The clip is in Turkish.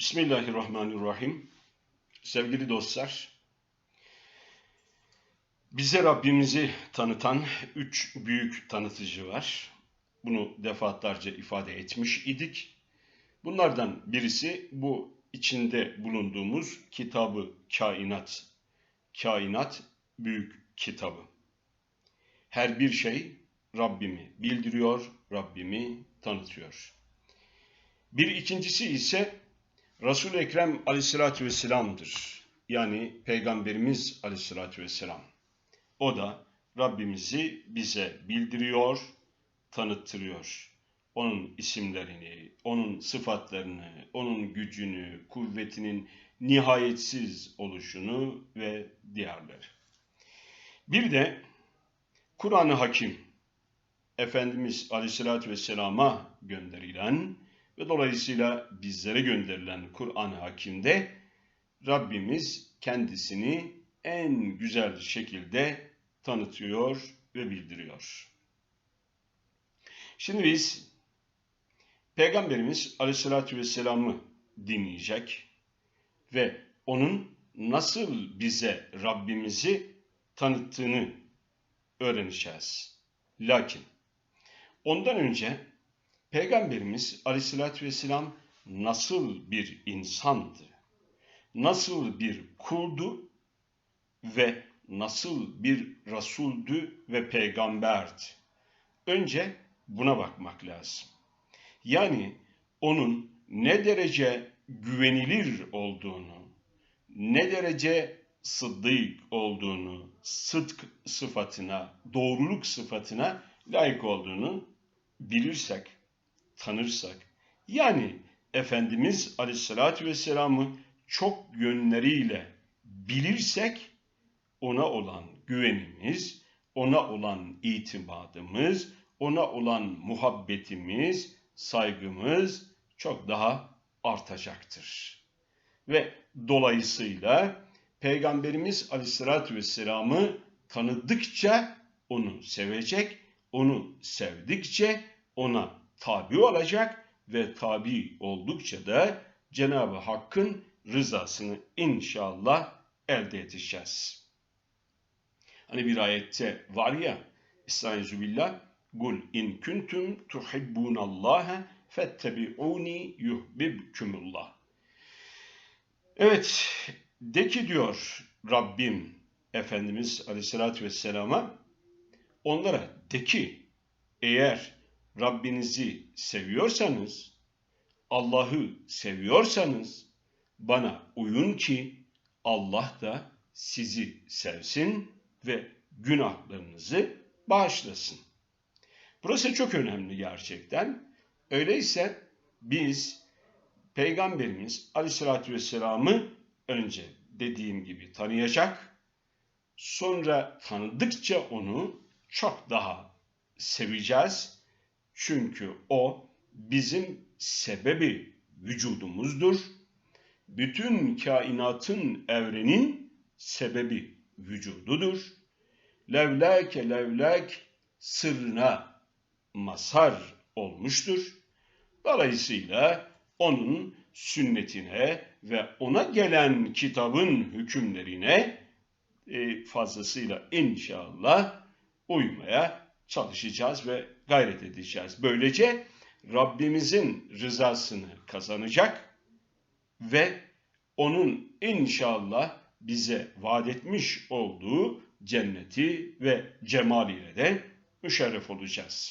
Bismillahirrahmanirrahim. Sevgili dostlar, bize Rabbimizi tanıtan üç büyük tanıtıcı var. Bunu defaatlerce ifade etmiş idik. Bunlardan birisi bu içinde bulunduğumuz kitabı Kainat. Kainat büyük kitabı. Her bir şey Rabbimi bildiriyor, Rabbimi tanıtıyor. Bir ikincisi ise Resul-i Ekrem aleyhissalatü vesselam'dır. Yani Peygamberimiz aleyhissalatü vesselam. O da Rabbimizi bize bildiriyor, tanıttırıyor. Onun isimlerini, onun sıfatlarını, onun gücünü, kuvvetinin nihayetsiz oluşunu ve diğerleri. Bir de Kur'an-ı Hakim, Efendimiz Aleyhisselatü Vesselam'a gönderilen ve dolayısıyla bizlere gönderilen Kur'an-ı Hakim'de Rabbimiz kendisini en güzel şekilde tanıtıyor ve bildiriyor. Şimdi biz Peygamberimiz Aleyhisselatü Vesselam'ı dinleyecek ve onun nasıl bize Rabbimizi tanıttığını öğreneceğiz. Lakin ondan önce Peygamberimiz Aleyhisselatü Vesselam nasıl bir insandı? Nasıl bir kuldu ve nasıl bir rasuldü ve peygamberdi? Önce buna bakmak lazım. Yani onun ne derece güvenilir olduğunu, ne derece sıddık olduğunu, sıdk sıfatına, doğruluk sıfatına layık olduğunu bilirsek, tanırsak, yani Efendimiz Aleyhisselatü Vesselam'ı çok yönleriyle bilirsek, ona olan güvenimiz, ona olan itimadımız, ona olan muhabbetimiz, saygımız çok daha artacaktır. Ve dolayısıyla Peygamberimiz Aleyhisselatü Vesselam'ı tanıdıkça onu sevecek, onu sevdikçe ona tabi olacak ve tabi oldukça da Cenab-ı Hakk'ın rızasını inşallah elde edeceğiz. Hani bir ayette var ya Estaizu Kul in kuntum tuhibbunallaha fettebi'uni yuhbibkumullah. Evet, de ki diyor Rabbim Efendimiz Aleyhisselatü Vesselam'a onlara de ki eğer Rabbinizi seviyorsanız, Allah'ı seviyorsanız bana uyun ki Allah da sizi sevsin ve günahlarınızı bağışlasın. Burası çok önemli gerçekten. Öyleyse biz Peygamberimiz Aleyhisselatü Vesselam'ı önce dediğim gibi tanıyacak, sonra tanıdıkça onu çok daha seveceğiz. Çünkü o bizim sebebi vücudumuzdur. Bütün kainatın evrenin sebebi vücududur. Levlake levlak sırrına mazhar olmuştur. Dolayısıyla onun sünnetine ve ona gelen kitabın hükümlerine e, fazlasıyla inşallah uymaya çalışacağız ve gayret edeceğiz. Böylece Rabbimizin rızasını kazanacak ve onun inşallah bize vaat etmiş olduğu cenneti ve cemaliyle de müşerref olacağız.